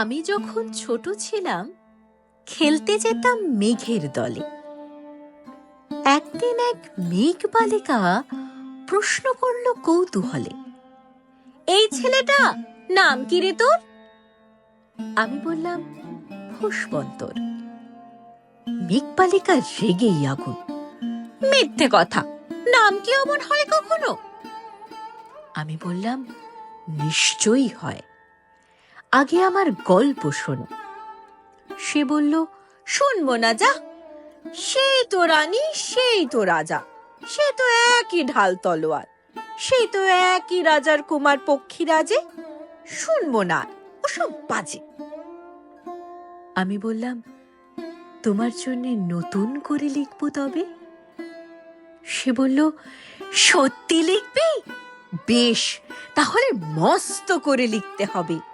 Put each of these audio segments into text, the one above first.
আমি যখন ছোট ছিলাম, খেলতে যেতাম মেঘের দলে। একদিন এক মেঘ বালিকা প্রশ্ন করল কৌতূহলে, এই ছেলেটা নাম কি রে তোর? আমি বললাম পুষ্পন্তর মেঘ বালিকা রেগেই আগুন। মিথ্যে কথা! নাম কি অমন হয় কখনো? আমি বললাম, নিশ্চয়ই হয়। আগে আমার গল্প শোনো। সে বলল, শুনব না যা। সেই তো রানী, সেই তো রাজা। সে তো একই ঢাল তলোয়ার। সেই তো একই রাজার কুমার পক্ষী রাজে শুনব না, ওসব বাজে। আমি বললাম, তোমার জন্য নতুন করে লিখব তবে? সে বলল, সত্যি লিখবি? বেশ, তাহলে মস্ত করে লিখতে হবে।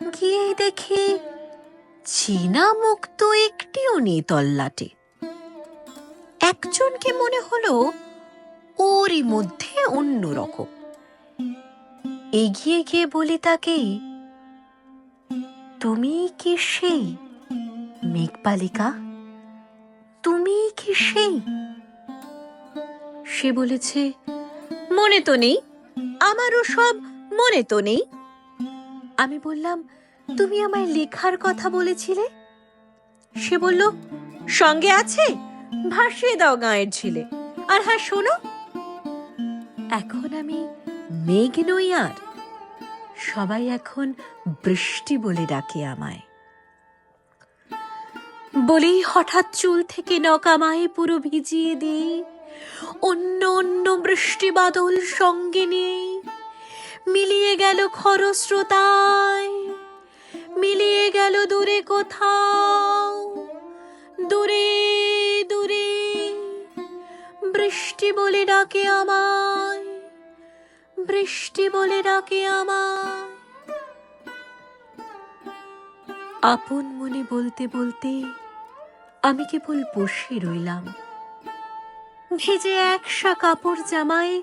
গিয়ে দেখি চীনা মুখ তো একটিও নেই তল্লাটে। একজনকে মনে হলো ওরই মধ্যে অন্য রকম। এগিয়ে গিয়ে বলি তাকে, তুমি কি সেই মেঘবালিকা? তুমি কি সেই? সে বলেছে, মনে তো নেই, আমারও সব মনে তো নেই। আমি বললাম, তুমি আমায় লেখার কথা বলেছিলে? সে বলল, সঙ্গে আছে, ভাসিয়ে দাও গাঁয়ের ছিলে আর হ্যাঁ শোনো। এখন আমি মেঘ নই আর, সবাই এখন বৃষ্টি বলে ডাকে আমায়। বলেই হঠাৎ চুল থেকে নকামায় পুরো ভিজিয়ে দিই, অন্য অন্য বৃষ্টি বাদল সঙ্গে নিয়ে মিলিয়ে গেল খরস্রোতায়, মিলিয়ে গেল দূরে কোথাও, দূরে দূরে। বৃষ্টি বলে ডাকে আমায়, বৃষ্টি বলে ডাকে আমায়। আপন মনে বলতে বলতে আমি কেবল বসে রইলাম। ভেজে একশা কাপড় জামায়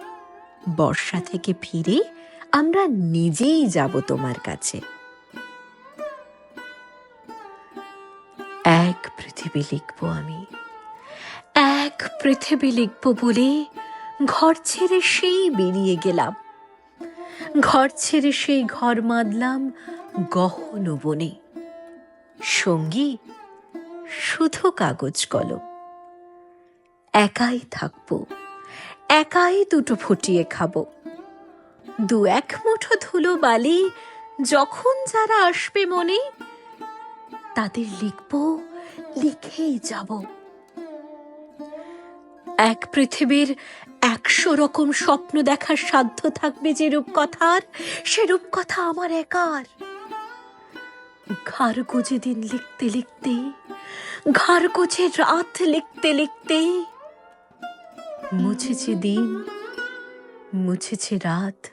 বর্ষা থেকে ফিরে আমরা নিজেই যাব তোমার কাছে। এক পৃথিবী লিখব আমি। এক পৃথিবী লিখব বলে ঘর ছেড়ে সেই বেরিয়ে গেলাম। ঘর ছেড়ে সেই ঘর মাদলাম গহন বনে। সঙ্গী, শুধু কাগজ কলম। একাই থাকব একাই দুটো ফুটিয়ে খাব। দু এক মুঠো ধুলো বালি যখন যারা আসবে মনে, তাদের লিখব, লিখেই যাব। এক পৃথিবীর একশো রকম স্বপ্ন দেখার সাধ্য থাকবে যে রূপকথার, সে রূপকথা আমার একার। ঘর গুজে দিন লিখতে লিখতে ঘর গুজে রাত লিখতে লিখতে মুছেছে দিন, মুছেছে রাত।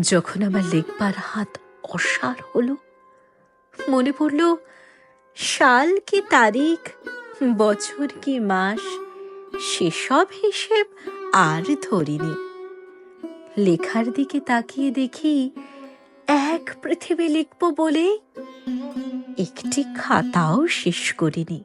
যখন আমার লিখবার হাত অসার হলো, মনে পড়ল, সাল কি তারিখ, বছর কি মাস, সেসব হিসেব আর ধরিনি। লেখার দিকে তাকিয়ে দেখি, এক পৃথিবী লিখব বলে একটি খাতাও শেষ করিনি।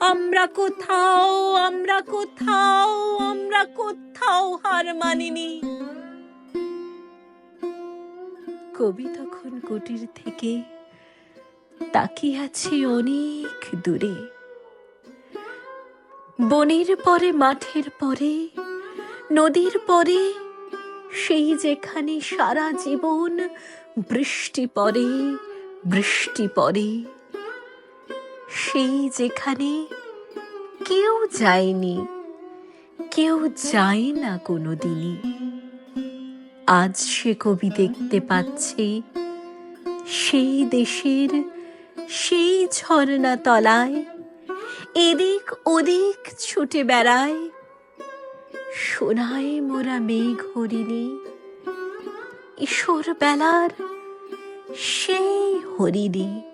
আমরা কোথাও আমরা কোথাও আমরা কোথাও হার মানিনি। কবি তখন কুটির থেকে তাকিয়ে আছে অনেক দূরে। বনের পরে, মাঠের পরে, নদীর পরে, সেই যেখানে সারা জীবন বৃষ্টি পড়ে বৃষ্টি পড়ে। সেই যেখানে কেউ যায়নি, কেউ যায় না কোনো দিনই আজ সে কবি দেখতে পাচ্ছে সেই দেশের সেই ঝর্ণা তলায়, এদিক ওদিক ছুটে বেড়ায়। সোনায় মোরা মেঘ হরিণী ঈশ্বর বেলার সেই হরিণী।